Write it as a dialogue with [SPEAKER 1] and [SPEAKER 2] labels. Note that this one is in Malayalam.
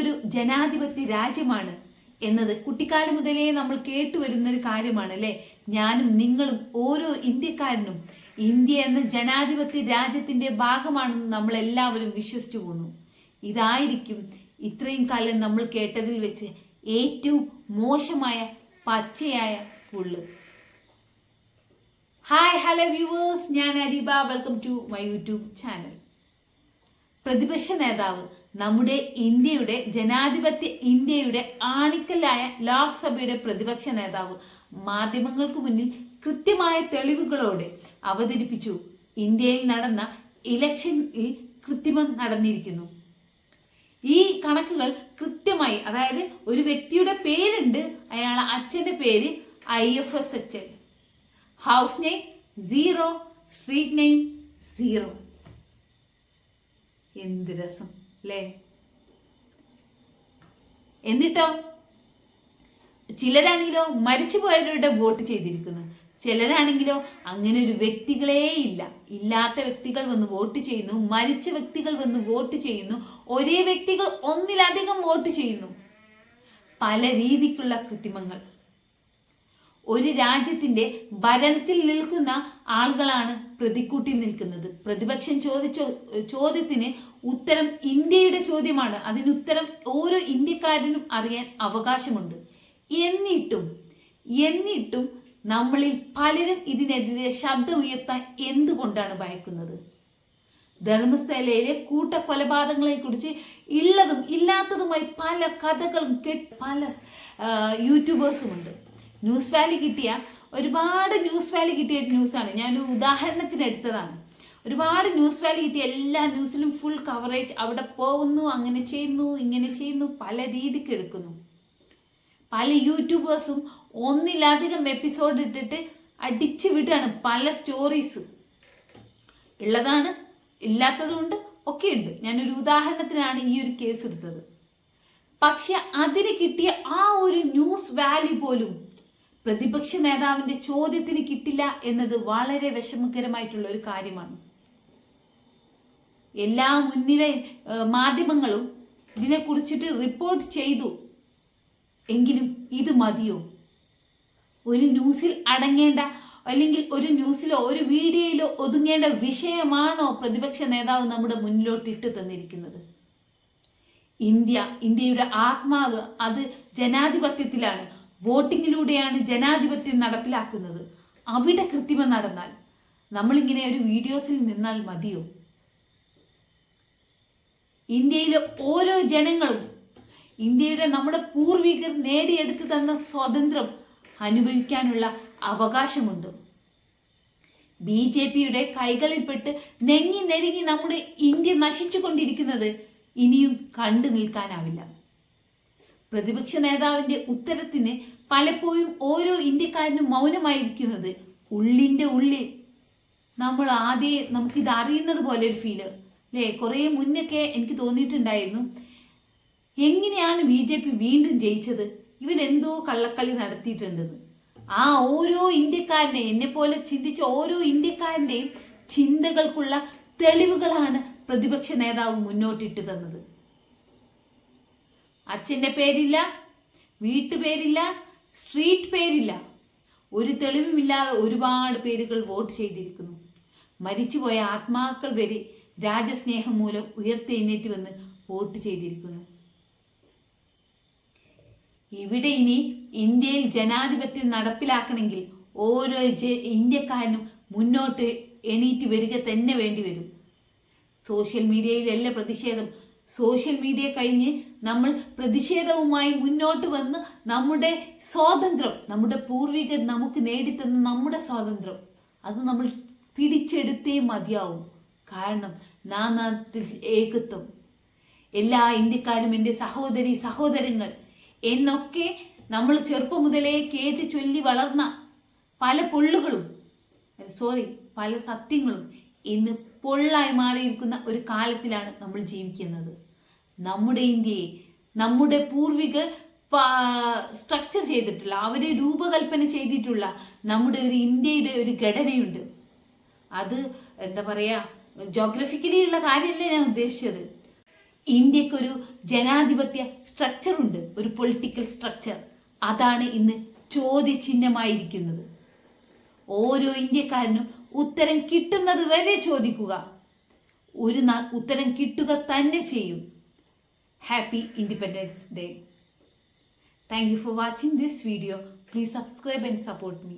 [SPEAKER 1] ഒരു ജനാധിപത്യ രാജ്യമാണ് എന്നത് കുട്ടിക്കാലം മുതലേ നമ്മൾ കേട്ടുവരുന്ന ഒരു കാര്യമാണ് അല്ലേ? ഞാനും നിങ്ങളും ഓരോ ഇന്ത്യക്കാരനും ഇന്ത്യ എന്ന ജനാധിപത്യ രാജ്യത്തിന്റെ ഭാഗമാണെന്ന് നമ്മൾ എല്ലാവരും വിശ്വസിച്ചു പോന്നു. ഇതായിരിക്കും ഇത്രയും കാലം നമ്മൾ കേട്ടതിൽ വെച്ച് ഏറ്റവും മോശമായ പച്ചയായ പുള്ള്. ഹായ് ഹലോ വ്യൂവേഴ്സ് ഞാൻ Areeba. Welcome to my YouTube channel പ്രതിപക്ഷ നേതാവ് നമ്മുടെ ഇന്ത്യയുടെ ജനാധിപത്യ ഇന്ത്യയുടെ ആണിക്കല്ലായ ലോക്സഭയുടെ പ്രതിപക്ഷ നേതാവ് മാധ്യമങ്ങൾക്ക് മുന്നിൽ കൃത്യമായ തെളിവുകളോടെ അവതരിപ്പിച്ചു. ഇന്ത്യയിൽ നടന്ന ഇലക്ഷനിൽ കൃത്രിമം നടന്നിരിക്കുന്നു. ഈ കണക്കുകൾ കൃത്യമായി അതായത് ഒരു വ്യക്തിയുടെ പേരുണ്ട് അയാൾ അച്ഛന്റെ പേര് I F S H house name zero street name zero. എന്ത് രസം. അല്ലേ എന്നിട്ടോ? ചിലരാണെങ്കിലോ മരിച്ചുപോയവരുടെ വോട്ട് ചെയ്തിരിക്കുന്നു. ചിലരാണെങ്കിലോ അങ്ങനെ ഒരു വ്യക്തികളേ ഇല്ല. ഇല്ലാത്ത വ്യക്തികൾ വന്ന് വോട്ട് ചെയ്യുന്നു. മരിച്ച വ്യക്തികൾ വന്ന് വോട്ട് ചെയ്യുന്നു. ഒരേ വ്യക്തികൾ ഒന്നിലധികം വോട്ട് ചെയ്യുന്നു. പല രീതിക്കുള്ള കൃത്രിമങ്ങൾ. ഒരു രാജ്യത്തിന്റെ ഭരണത്തിൽ നിൽക്കുന്ന ആളുകളാണ് പ്രതിക്കൂട്ടിൽ നിൽക്കുന്നത്. പ്രതിപക്ഷം ചോദിച്ച ചോദ്യത്തിന് ഉത്തരം ഇന്ത്യയുടെ ചോദ്യമാണ്. അതിന് ഉത്തരം ഓരോ ഇന്ത്യക്കാരനും അറിയാൻ അവകാശമുണ്ട്. എന്നിട്ടും എന്നിട്ടും നമ്മളിൽ പലരും ഇതിനെതിരെ ശബ്ദം ഉയർത്താൻ എന്തുകൊണ്ടാണ് ഭയക്കുന്നത്? ധർമ്മസ്ഥലയിലെ കൂട്ടക്കൊലപാതകങ്ങളെ കുറിച്ച് ഉള്ളതും ഇല്ലാത്തതുമായി പല കഥകളും കേട്ട് പല യൂട്യൂബേഴ്സും ഉണ്ട് ന്യൂസ് വാല്യൂ കിട്ടിയ ഒരുപാട് ന്യൂസ് വാല്യൂ കിട്ടിയ ഒരു ന്യൂസാണ് ഞാൻ ഒരു ഉദാഹരണത്തിന് എടുത്തതാണ്. ഒരുപാട് ന്യൂസ് വാല്യൂ കിട്ടിയ എല്ലാ ന്യൂസിലും ഫുൾ കവറേജ് അവിടെ പോകുന്നു അങ്ങനെ ചെയ്യുന്നു ഇങ്ങനെ ചെയ്യുന്നു പല രീതിക്ക് എടുക്കുന്നു. പല യൂട്യൂബേഴ്സും ഒന്നിലധികം എപ്പിസോഡ് ഇട്ടിട്ട് അടിച്ചു വിടുകയാണ് പല സ്റ്റോറീസ് ഉള്ളതാണ് ഇല്ലാത്തതുകൊണ്ട് ഒക്കെ ഉണ്ട്. ഞാനൊരു ഉദാഹരണത്തിനാണ് ഈ ഒരു കേസ് എടുത്തത്. പക്ഷെ അതിന് കിട്ടിയ ആ ഒരു ന്യൂസ് വാല്യൂ പോലും പ്രതിപക്ഷ നേതാവിന്റെ ചോദ്യത്തിന് കിട്ടില്ല എന്നത് വളരെ വിഷമകരമായിട്ടുള്ള ഒരു കാര്യമാണ്. എല്ലാ മുൻനിര മാധ്യമങ്ങളും ഇതിനെ കുറിച്ചിട്ട് റിപ്പോർട്ട് ചെയ്തു. എങ്കിലും ഇത് മതിയോ? ഒരു ന്യൂസിൽ അടങ്ങേണ്ട അല്ലെങ്കിൽ ഒരു ന്യൂസിലോ ഒരു വീഡിയോയിലോ ഒതുങ്ങേണ്ട വിഷയമാണോ പ്രതിപക്ഷ നേതാവ് നമ്മുടെ മുന്നിലോട്ട് ഇട്ട് തന്നിരിക്കുന്നത്? ഇന്ത്യ ഇന്ത്യയുടെ ആത്മാവ് അത് ജനാധിപത്യത്തിലാണ്. വോട്ടിങ്ങിലൂടെയാണ് ജനാധിപത്യം നടപ്പിലാക്കുന്നത്. അവിടെ കൃത്രിമം നടന്നാൽ നമ്മളിങ്ങനെ ഒരു വീഡിയോസിൽ നിന്നാൽ മതിയോ? ഇന്ത്യയിലെ ഓരോ ജനങ്ങളും ഇന്ത്യയുടെ നമ്മുടെ പൂർവികർ നേടിയെടുത്തു തന്ന സ്വാതന്ത്ര്യം അനുഭവിക്കാനുള്ള അവകാശമുണ്ട്. ബി ജെ പിയുടെ കൈകളിൽപ്പെട്ട് നെങ്ങി നെരുങ്ങി നമ്മുടെ ഇന്ത്യ നശിച്ചുകൊണ്ടിരിക്കുന്നത് ഇനിയും കണ്ടു നിൽക്കാനാവില്ല. പ്രതിപക്ഷ നേതാവിന്റെ ഉത്തരത്തിന് പലപ്പോഴും ഓരോ ഇന്ത്യക്കാരനും മൗനമായിരിക്കുന്നത് ഉള്ളിന്റെ ഉള്ളിൽ. നമ്മൾ ആദ്യം നമുക്കിത് അറിയുന്നത് പോലെ ഒരു ഫീൽ അല്ലേ കുറേ മുന്നൊക്കെ എനിക്ക് തോന്നിയിട്ടുണ്ടായിരുന്നു. എങ്ങനെയാണ് ബി ജെ പി വീണ്ടും ജയിച്ചത്? ഇവരെന്തോ കള്ളക്കളി നടത്തിയിട്ടുണ്ടെന്ന്. ആ ഓരോ ഇന്ത്യക്കാരനെ എന്നെ പോലെ ചിന്തിച്ച ഓരോ ഇന്ത്യക്കാരന്റെയും ചിന്തകൾക്കുള്ള തെളിവുകളാണ് പ്രതിപക്ഷ നേതാവ് മുന്നോട്ടിട്ട് തന്നത്. അച്ഛന്റെ പേരില്ല വീട്ടുപേരില്ല സ്ട്രീറ്റ് പേരില്ല. ഒരു തെളിവുമില്ലാതെ ഒരുപാട് പേരുകൾ വോട്ട് ചെയ്തിരിക്കുന്നു. മരിച്ചുപോയ ആത്മാക്കൾ വരെ രാജസ്നേഹം മൂലം ഉയർത്തെഴുന്നേറ്റ് വന്ന് വോട്ട് ചെയ്തിരിക്കുന്നു. ഇവിടെ ഇനി ഇന്ത്യയിൽ ജനാധിപത്യം നടപ്പിലാക്കണമെങ്കിൽ ഓരോ ഇന്ത്യക്കാരനും മുന്നോട്ട് എണീറ്റ് വരിക തന്നെ വേണ്ടി വരും. സോഷ്യൽ മീഡിയയിലല്ല പ്രതിഷേധം സോഷ്യൽ മീഡിയ കഴിഞ്ഞ് നമ്മൾ പ്രതിഷേധവുമായി മുന്നോട്ട് വന്ന് നമ്മുടെ സ്വാതന്ത്ര്യം നമ്മുടെ പൂർവികർ നമുക്ക് നേടിത്തന്ന നമ്മുടെ സ്വാതന്ത്ര്യം അത് നമ്മൾ പിടിച്ചെടുത്തേ മതിയാവും. കാരണം നാനാത്തിൽ ഏകത്വം എല്ലാ ഇന്ത്യക്കാരും എന്റെ സഹോദരി സഹോദരങ്ങൾ എന്നൊക്കെ നമ്മൾ ചെറുപ്പം മുതലേ കേട്ട് ചൊല്ലി വളർന്ന പല പൊള്ളുകളും സോറി പല സത്യങ്ങളും ഇന്ന് പൊള്ളായി മാറിയിരിക്കുന്ന ഒരു കാലത്തിലാണ് നമ്മൾ ജീവിക്കുന്നത്. നമ്മുടെ ഇന്ത്യയെ നമ്മുടെ പൂർവികർ സ്ട്രക്ചർ ചെയ്തിട്ടുള്ള അവരെ രൂപകൽപ്പന ചെയ്തിട്ടുള്ള നമ്മുടെ ഒരു ഇന്ത്യയുടെ ഒരു ഘടനയുണ്ട്. അത് എന്താ പറയുക ജോഗ്രഫിക്കലി ഉള്ള കാര്യമല്ല ഞാൻ ഉദ്ദേശിച്ചത്. ഇന്ത്യക്കൊരു ജനാധിപത്യ സ്ട്രക്ചർ ഉണ്ട് ഒരു പൊളിറ്റിക്കൽ സ്ട്രക്ചർ അതാണ് ഇന്ന് ചോദ്യചിഹ്നമായിരിക്കുന്നത്. ഓരോ ഇന്ത്യക്കാരനും ഉത്തരം കിട്ടുന്നത് വരെ ചോദിക്കുക. ഒരു നാൾ ഉത്തരം കിട്ടുക തന്നെ ചെയ്യും. Happy independence day thank you for watching this video please subscribe and support me